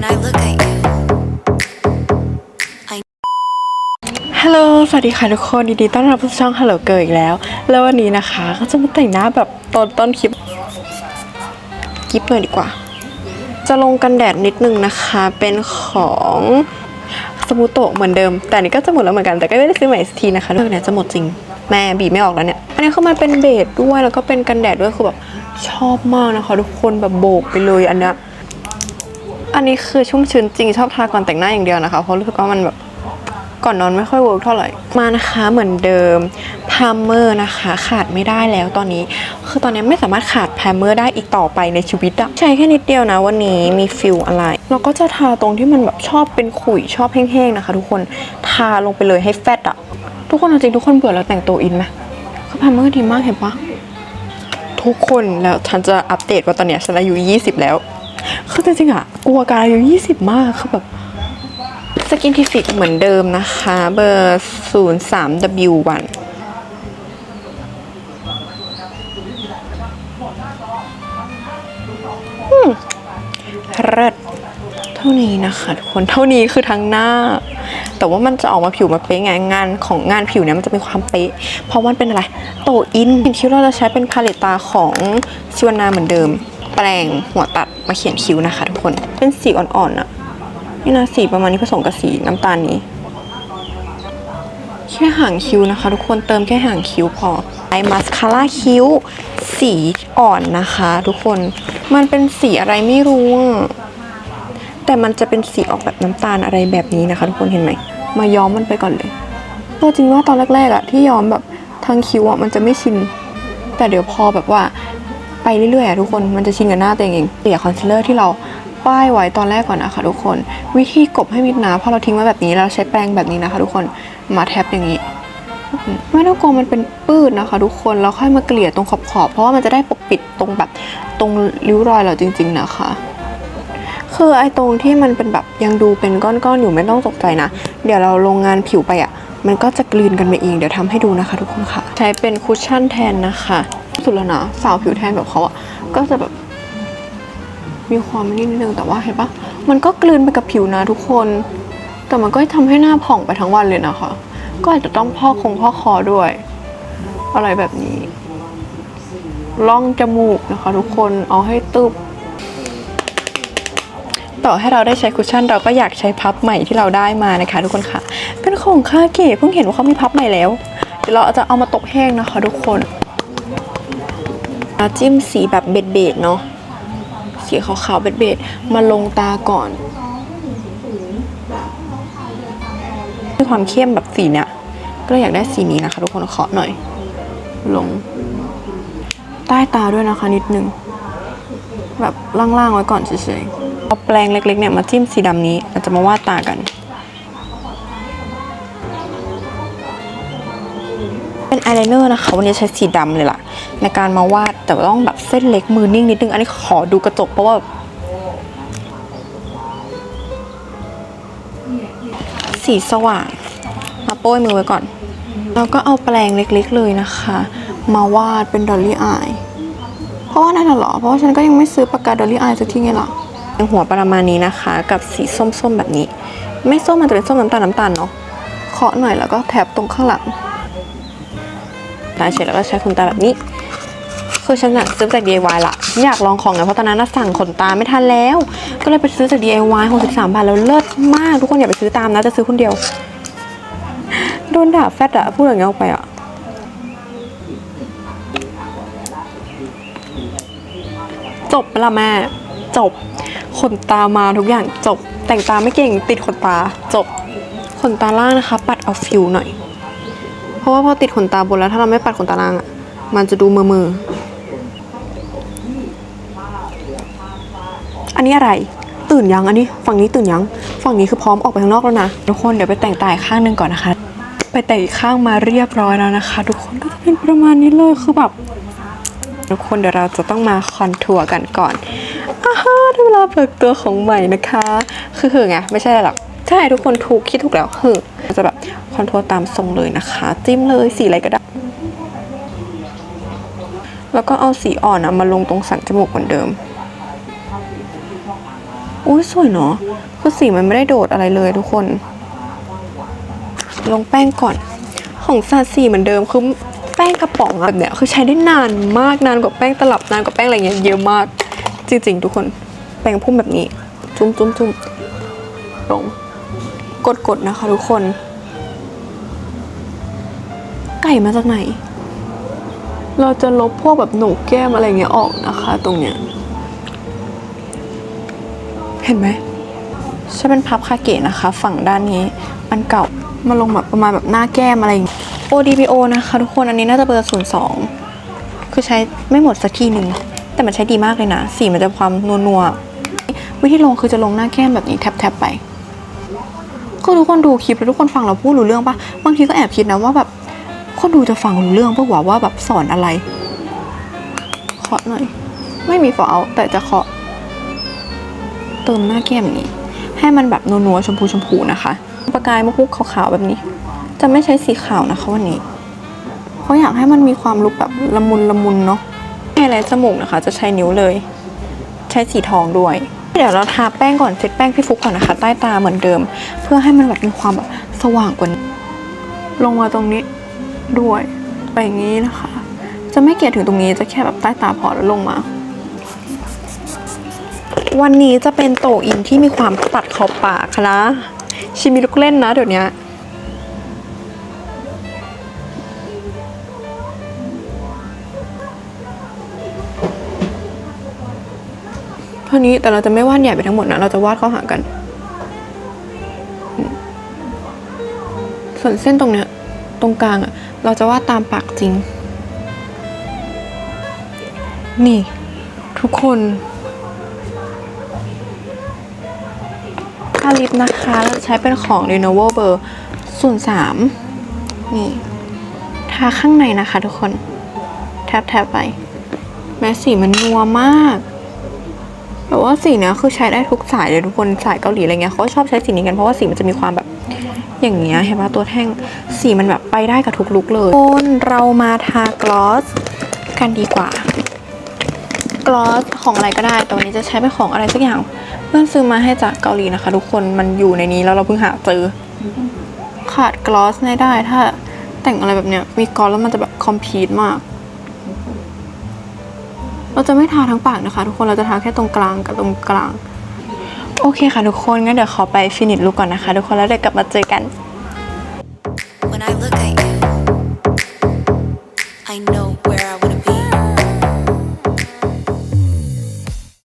when I look at you. ฮัลโหล สวัสดีค่ะทุกคนยินดีต้อนรับสู่ช่อง Hello Girl อีกแล้ว แล้ววันนี้นะคะ ก็จะมาแต่งหน้าแบบตอนต้นคลิปคลิปเลยดีกว่า จะลงกันแดดนิดนึงนะคะ เป็นของสมูโตะเหมือนเดิม แต่นี้ก็จะหมดแล้วเหมือนกัน แต่ก็ไม่ได้ซื้อใหม่สักทีนะคะเรื่องเนี้ยจะหมดจริง แม่บีบไม่ออกแล้วเนี่ย อันนี้คือมันเป็นเบสด้วย แล้วก็เป็นกันแดดด้วย คือแบบชอบมากนะคะ ทุกคนแบบโบกไปเลยอันเนี้ย อันนี้คือชุ่มชื้นจริงชอบทาก่อนแต่งหน้าอย่างเดียวนะคะ เพราะรู้สึกว่ามันแบบก่อนนอนไม่ค่อยเวิร์กเท่าไหร่ มานะคะเหมือนเดิมพามเมอร์นะคะขาดไม่ได้แล้วตอนนี้ คือตอนนี้ไม่สามารถขาดพามเมอร์ได้อีกต่อไปในชีวิตอะใช้แค่นิดเดียวนะวันนี้มีฟิลอะไรแล้วก็จะทาตรงที่มันแบบชอบเป็นขุยชอบแห้งๆนะคะ ทุกคนทาลงไปเลยให้แฟตอะทุกคนจริงทุกคนเบื่อแล้วแต่งตัวอินไหมคือพามเมอร์ดีมากเห็นปะทุกคนแล้วฉันจะอัปเดตว่าตอนเนี้ยฉันอายุ 20 แล้ว คือจริงๆอะกลัวการอายุ20มากคือแบบสกินทิฟิกเหมือนเดิมนะคะ เบอร์ 03W1 อืมเลิศเท่านี้นะคะทุกคนเท่านี้คือทั้งหน้า แต่ว่ามันจะออกมาผิวมาเป๊ะไงงานของงานผิวเนี่ยมันจะมีความเป๊ะ เพราะมันเป็นอะไร โตอินคิ้วเราจะใช้เป็นพาเลตตาของชิวานาเหมือนเดิม แปรงหัวตัดมาเขียนคิ้วนะคะทุกคน เป็นสีอ่อนๆอะนี่นะสีประมาณนี้ผสมกับสีน้ำตาลนี้ แค่หางคิ้วนะคะ ทุกคนเติมแค่หางคิ้วพอไอมาสคาร่าคิ้ว สีอ่อนนะคะ ทุกคนมันเป็นสีอะไรไม่รู้แต่มันจะเป็นสีออกแบบน้ำตาลอะไรแบบนี้นะคะ ทุกคนเห็นไหมมาย้อมมันไปก่อนเลยตัวจริงว่าตอนแรกๆอะที่ย้อมแบบทั้งคิ้วอะมันจะไม่ชินแต่เดี๋ยวพอแบบว่า เรื่อยๆทุกคนมันจะชินกับหน้าตัวเองเองเดี๋ยคอนซีลเลอร์ที่เราป้ายไว้ตอนแรกก่อนนะคะทุกคน วิธีกบให้มิดหนาพอเราทิ้งไว้แบบนี้แล้วใช้แปรงแบบนี้นะคะ ทุกคนมาแทบอย่างนี้ไม่ต้องกลัวมันเป็นปื้ดนะคะ ทุกคนแล้วค่อยมาเกลี่ยตรงขอบๆเพราะว่ามันจะได้ปกปิดตรงแบบตรงริ้วรอยเราจริง ๆ นะคะคือไอ้ตรงที่มันเป็นแบบยังดูเป็นก้อนๆอยู่ไม่ต้องตกใจนะ เดี๋ยวเราลงงานผิวไปอะ่ะ มันก็จะกลืนกันไปเองเดี๋ยวทำให้ดูนะคะ ทุกคนค่ะ ใช้เป็นคุชชั่นแทนนะคะ สุดแล้วนะสาวผิวแทนแบบเขาอะ่ะก็จะแบบมีความนิดนึงแต่ว่าเห็นปะมันก็กลืนไปกับผิวนะทุกคน แต่มันก็ทำให้หน้าผ่องไปทั้งวันเลยนะคะ ก็อาจจะต้องพอกคงพอกคอด้วย อะไรแบบนี้ล่องจมูกนะคะ ทุกคนเอาให้ตึบต่อให้เราได้ใช้คุชชั่นเราก็อยากใช้พับใหม่ที่เราได้มานะคะ ทุกคนค่ะ เป็นของค่าเกะเพิ่งเห็นว่าเขามีพับใหม่แล้ว เดี๋ยวเราจะเอามาตบแห้งนะคะ ทุกคน จิ้มสีแบบเบ็ดๆเนาะสีขาวๆเบ็ดๆมาลงตาก่อนด้วยความเข้มแบบสีเนี้ยก็เลยอยากได้สีนี้นะคะ ทุกคนขอหน่อย ลง ใต้ตาด้วยนะคะ นิดนึง แบบล่างๆไว้ก่อนเฉยๆเอาแปรงเล็กๆเนี่ยมาจิ้มสีดำนี้เราจะมาวาดตากัน เป็นอายไลเนอร์นะคะ วันนี้ใช้สีดำเลยล่ะ ในการมาวาดแต่ต้องแบบเส้นเล็กมือนิ่งนิดนึง อันนี้ขอดูกระจกเพราะว่า สีสว่าง มาโป้ยมือไว้ก่อน แล้วก็เอาแปรงเล็กๆเลยนะคะ มาวาดเป็นดอลลี่อายเพราะว่านั่นน่ะเหรอ เพราะว่าฉันก็ยังไม่ซื้อปากกาดอลลี่อายสักทีไงล่ะหัวประมาณนี้นะคะ กับสีส้มๆแบบนี้ ไม่ส้มมันจะเป็นส้มน้ำตาลน้ำตาลเนาะเคาะหน่อยแล้วก็แถบตรงข้างหลัง ตาเฉดแล้วก็ใช้ขนตาแบบนี้ คือฉันอะซื้อจาก DIY ละอยากลองของไงเพราะตอนนั้นสั่งขนตาไม่ทันแล้ว ก็เลยไปซื้อจาก DIY 63บาทแล้วเลิศมาก ทุกคนอย่าไปซื้อตามนะจะซื้อคนเดียวโดนด่าแฟดอะพูดอย่างเงี้ยออกไปอะจบละแม่ จบ ขนตามาทุกอย่างจบ แต่งตาไม่เก่งติดขนตาจบ ขนตาล่างนะคะ ปัดเอาฟิวหน่อย เพราะว่าพอติดขนตาบนแล้วถ้าเราไม่ปัดขนตาล่างอะมันจะดูมือมืออันนี้อะไร ตื่นยังอันนี้ ฝั่งนี้ตื่นยัง ฝั่งนี้คือพร้อมออกไปข้างนอกแล้วนะทุกคนเดี๋ยวไปแต่งตาอีกข้างหนึ่งก่อนนะคะ ไปแต่งอีกข้างมาเรียบร้อยแล้วนะคะ ทุกคนก็จะเป็นประมาณนี้เลยคือแบบทุกคนเดี๋ยวเราจะต้องมาคอนทัวร์กันก่อนอาฮาได้เวลาเบิกตัวของใหม่นะคะ คือคือไงไม่ใช่หรอก ใช่ทุกคนถูกคิดถูกแล้วคือจะแบบคอนทัวร์ตามทรงเลยนะคะ จิ้มเลยสีอะไรก็ได้ แล้วก็เอาสีอ่อนอะมาลงตรงสันจมูกเหมือนเดิมอุ้ยสวยเนาะคือสีมันไม่ได้โดดอะไรเลยทุกคน ลงแป้งก่อน ของซาสีเหมือนเดิมคือแป้งกระป๋องอะแบบเนี้ยคือใช้ได้นานมากนานกว่าแป้งตลับนานกว่าแป้งอะไรเงี้ยเยอะมาก จริงๆ ทุกคนแป้งพุ่มแบบนี้ จุ้มจุ้มจุ้มลง กดๆนะคะทุกคน ไก่มาจากไหน เราจะลบพวกแบบหนูแก้มอะไรเงี้ยออกนะคะ ตรงเนี้ย เห็นไหมใช่เป็นพับคาเกะนะคะ ฝั่งด้านนี้อันเก่ามาลงแบบประมาณแบบหน้าแก้มอะไรอย่างเงี้ย ODPO นะคะทุกคนอันนี้น่าจะเบอร์ศูนย์สองคือใช้ไม่หมดสักทีหนึ่งแต่มันใช้ดีมากเลยนะ สีมันจะความนัวๆวิธีลงคือจะลงหน้าแก้มแบบนี้แทบๆไป คือทุกคนดูคลิปแล้วทุกคนฟังเราพูดรู้เรื่องปะบางทีก็แอบคิดนะว่าแบบคนดูจะฟังรู้เรื่องปะวะว่าแบบสอนอะไรเคาะหน่อย ไม่มีฟอเอาแต่จะเคาะเติมหน้าแก้มนี้ ให้มันแบบนัวๆชมพูชมพูนะคะ ประกายมุกๆขาวๆแบบนี้ จะไม่ใช้สีขาวนะคะวันนี้เพราะอยากให้มันมีความลุกแบบละมุนละมุนเนาะไฮไลท์จมูกนะคะ จะใช้นิ้วเลย ใช้สีทองด้วย เดี๋ยวเราทาแป้งก่อนเซตแป้งพี่ฟุกก่อนนะคะ ใต้ตาเหมือนเดิม เพื่อให้มันแบบมีความแบบสว่างกว่านี้ลงมาตรงนี้ด้วยไปอย่างนี้นะคะ จะไม่เกลี่ยถึงตรงนี้จะแค่แบบใต้ตาพอแล้วลงมา วันนี้จะเป็นโตอินที่มีความตัดขอบปากนะชิมีลูกเล่นนะเดี๋ยวนี้านี้ แต่เราจะไม่วาดใหญ่ไปทั้งหมดนะ เราจะวาดเข้าหากัน ส่วนเส้นตรงเนี้ยตรงกลางอะเราจะวาดตามปากจริง นี่ ทุกคนพาลิปนะคะเราใช้เป็นของ Lenovo เบอร์ส่วนสามนี่ ทาข้างในนะคะทุกคน แทบแทบไป แม้สีมันนัวมาก แต่ว่าสีเนี้ยคือใช้ได้ทุกสายเลยทุกคนสายเกาหลีอะไรเงี้ยเขาชอบใช้สีนี้กันเพราะว่าสีมันจะมีความแบบอย่างเงี้ยเห็นปะตัวแท่งสีมันแบบไปได้กับทุกลุกเลยคนเรามาทากลอสกันดีกว่ากลอสของอะไรก็ได้แต่วันนี้จะใช้เป็นของอะไรสักอย่าง เพื่อนซื้อมาให้จากเกาหลีนะคะ ทุกคนมันอยู่ในนี้แล้วเราเพิ่งหาเจอ ขาดกลอสไม่ได้ถ้าแต่งอะไรแบบเนี้ยมีกลอสแล้วมันจะแบบคอมพลีทมาก เราจะไม่ทาทั้งปากนะคะ ทุกคนเราจะทาแค่ตรงกลางกับตรงกลาง โอเคค่ะทุกคนงั้นเดี๋ยวขอไปฟินิชลุกก่อนนะคะ ทุกคนแล้วเดี๋ยวกลับมาเจอกัน